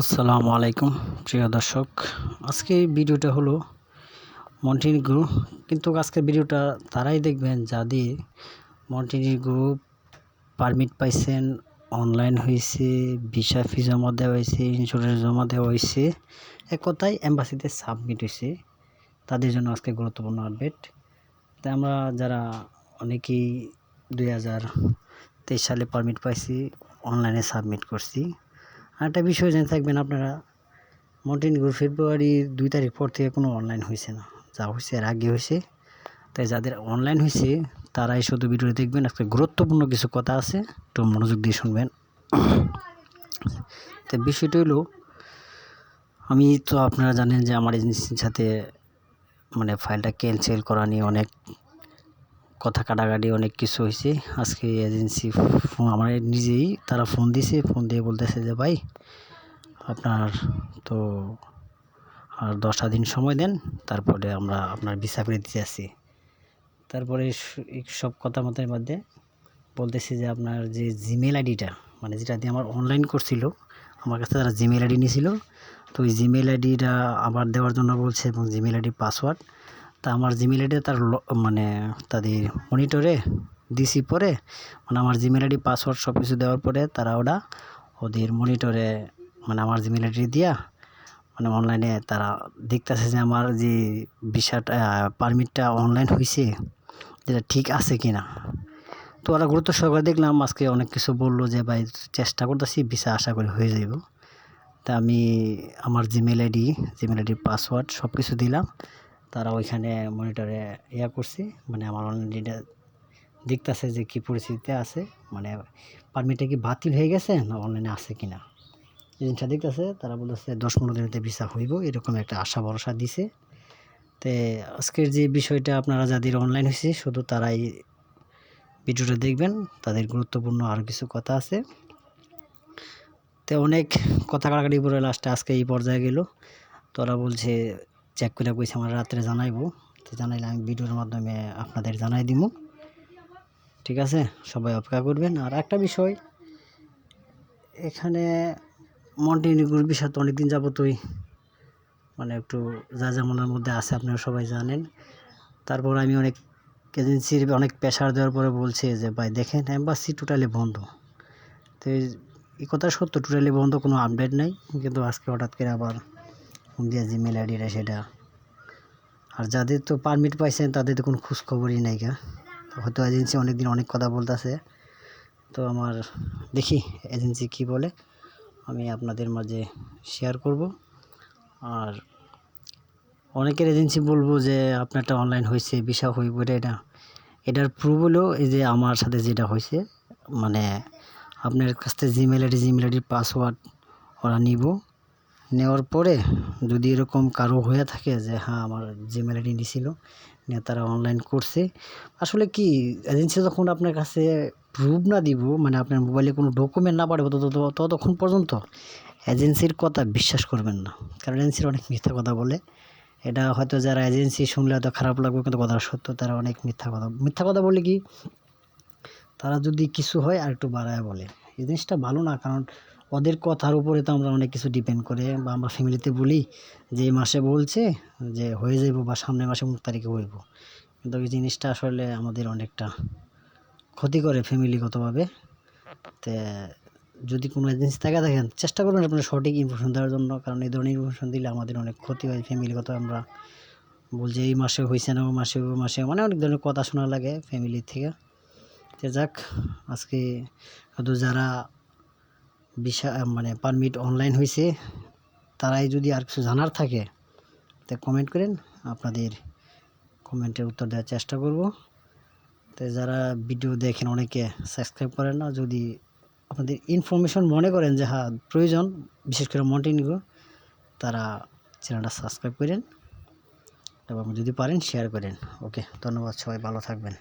আসসালামু আলাইকুম, প্রিয় দর্শক। আজকে ভিডিওটা হলো মন্টিনিগ্রো কিন্তু আজকের ভিডিওটা তারাই দেখবেন যা যাদের মন্টিনিগ্রো পারমিট পাইছেন, অনলাইন হয়েছে ভিসা ফি জমা দেওয়া হয়েছে ইন্স্যুরেন্স জমা দেওয়া হয়েছে এক কথায় অ্যাম্বাসিতে সাবমিট হয়েছে তাদের জন্য আজকে গুরুত্বপূর্ণ আপডেট। তাই আমরা যারা অনেকেই দুই হাজার তেইশ সালে পারমিট পাইছি অনলাইনে সাবমিট করছি আরেকটা বিষয় জেনে থাকবেন আপনারা মন্টিনিগ্রো ফেব্রুয়ারির দুই তারিখ পর থেকে কোনো অনলাইন হয়েছে না। যা হয়েছে এর আগে হয়েছে তাই যাদের অনলাইন হয়েছে তারাই শুধু ভিডিওটি দেখবেন। একটা গুরুত্বপূর্ণ কিছু কথা আছে একটু মনোযোগ দিয়ে শুনবেন। তো বিষয়টা হলো, আমি তো আপনারা জানেন যে আমার এজেন্সির সাথে মানে ফাইলটা ক্যান্সেল করা নিয়ে অনেক কথা কাটাকাটি অনেক কিছু হয়েছে। আজকে এজেন্সি ফোন আমার নিজেই, তারা ফোন দিছে, ফোন দিয়ে বলতেছে যে, ভাই, আপনার তো আর দশটা দিন সময় দেন, তারপরে আমরা আপনার ভিসা করে দিতে আসি তারপরে সব কথা মতের মধ্যে বলতেছি যে, আপনার যে জিমেল আইডিটা মানে যেটা দিয়ে আমার অনলাইন করছিল, আমার কাছে তারা জিমেল আইডি নিয়েছিল। তো ওই জিমেল আইডিটা আবার দেওয়ার জন্য বলছে এবং জিমেল আইডি পাসওয়ার্ড তা আমার জিমেল আইডি তার মানে তাদের মনিটরে দিছি পরে মানে আমার জিমেল আইডি পাসওয়ার্ড সব কিছু দেওয়ার পরে তারা ওটা ওদের মনিটরে মানে আমার জিমেল আইডি দিয়া মানে অনলাইনে তারা দেখতেছে যে আমার যে ভিসাটা পারমিটটা অনলাইন হয়েছে যেটা ঠিক আছে কি না তো ওরা গুরুত্ব সহকারে দেখলাম, আজকে অনেক কিছু বলল যে, ভাই, চেষ্টা করতেছি, ভিসা আশা করি হয়ে যাইব। তা আমি আমার জিমেল আইডি জিমেল আইডির পাসওয়ার্ড সব কিছু দিলাম। তারা ওইখানে মনিটরে ইয়া করছি মানে আমার অনলাইন অনলাইনটা দেখতেছে যে কী পরিস্থিতিতে আছে মানে পারমিটটা কি বাতিল হয়ে গেছে না অনলাইনে আছে কি না এই জিনিসটা দেখতেছে, তারা বলতেছে দশ পনেরো দিনেতে ভিসা হইব, এরকম একটা আশা ভরসা দিছে। তে আজকের যে বিষয়টা আপনারা যাদের অনলাইন হয়েছে শুধু তারাই ভিডিওটা দেখবেন, তাদের গুরুত্বপূর্ণ আরও কিছু কথা আছে। তো অনেক কথা কাটাকাটি করে লাস্টে আজকে এই পর্যায়ে গেল। তোরা বলছে চেক করে কইছে আমার রাত্রে জানাইবো। তো জানাইলে আমি ভিডিওর মাধ্যমে আপনাদের জানাই দিব ঠিক আছে? সবাই অপেক্ষা করবেন। আর একটা বিষয়, এখানে মন্টিনিগ্রোর বিষয় তো অনেকদিন যাবতই মানে একটু যা যেমনের মধ্যে আছে আপনারা সবাই জানেন। তারপর আমি অনেক এজেন্সির অনেক প্রেশার দেওয়ার পরে বলছে যে, ভাই, দেখেন অ্যাম্বাসি টোটালি বন্ধ। তো এই কথা সত্য টোটালি বন্ধ কোনো আপডেট নাই। কিন্তু আজকে হঠাৎ করে আবার ফোন দিয়ে জিমেল আইডিটা সেটা। আর যাদের তো পারমিট পাইছেন, তাদের তো কোনো খোঁজখবরই নাই গা। হয়তো এজেন্সি অনেক দিন অনেক কথা বলতেছে। তো আমার দেখি এজেন্সি কি বলে, আমি আপনাদের মাঝে শেয়ার করব। আর অনেকের এজেন্সি বলব যে, আপনারটা অনলাইন হয়েছে বিষা হইব এটা এটা। এটার প্রুফ হলো এই যে আমার সাথে যেটা হয়েছে মানে আপনার কাছ থেকে জিমেল আইডি জিমেল আইডির পাসওয়ার্ড ওরা নিব। নেওয়ার পরে যদি এরকম কারও হয়ে থাকে যে হ্যাঁ আমার জিমেল আইডি নিয়েছিল নিয়ে তারা অনলাইন করছে। আসলে কি এজেন্সি যখন আপনার কাছে প্রুফ না দিব মানে আপনার মোবাইলে কোনো ডকুমেন্ট না পাঠাবো তত ততক্ষণ পর্যন্ত এজেন্সির কথা বিশ্বাস করবেন না। কারণ এজেন্সির অনেক মিথ্যা কথা বলে। এটা হয়তো যারা এজেন্সি শুনলে হয়তো খারাপ লাগবে, কিন্তু কথা সত্য, তারা অনেক মিথ্যা কথা মিথ্যা কথা বলে কি, তারা যদি কিছু হয় আর একটু বাড়ায় বলে। এই জিনিসটা ভালো না, কারণ ওদের কথার উপরে তো আমরা অনেক কিছু ডিপেন্ড করে বা আমরা ফ্যামিলিতে বলি যে এই মাসে বলছে যে হয়ে যাইব বা সামনের মাসে মুখ তারিখে হইব। কিন্তু এই জিনিসটা আসলে আমাদের অনেকটা ক্ষতি করে ফ্যামিলিগতভাবে তো যদি কোনো এজেন্সি থাকে দেখেন, চেষ্টা করবেন আপনার সঠিক ইনফরমেশন দেওয়ার জন্য, কারণ এই ধরনের ইনফরমেশন দিলে আমাদের অনেক ক্ষতি হয় ফ্যামিলিগত আমরা বলছি এই মাসে হয়েছে না, ও মাসে ও মাসে মানে অনেক ধরনের কথা শোনা লাগে ফ্যামিলি থেকে। তো যাক, আজকে শুধু যারা বিষা মানে পারমিট অনলাইন হয়েছে তারাই যদি আর কিছু জানার থাকে, তো কমেন্ট করেন, আপনাদের কমেন্টের উত্তর দেওয়ার চেষ্টা করব। তো যারা ভিডিও দেখেন অনেকে সাবস্ক্রাইব করেন না, যদি আপনাদের ইনফরমেশন মনে করেন যে হ্যাঁ প্রয়োজন, বিশেষ করে মন্টিনিগো তারা চ্যানেলটা সাবস্ক্রাইব করেন, এবং যদি পারেন শেয়ার করেন। ওকে ধন্যবাদ, সবাই ভালো থাকবেন।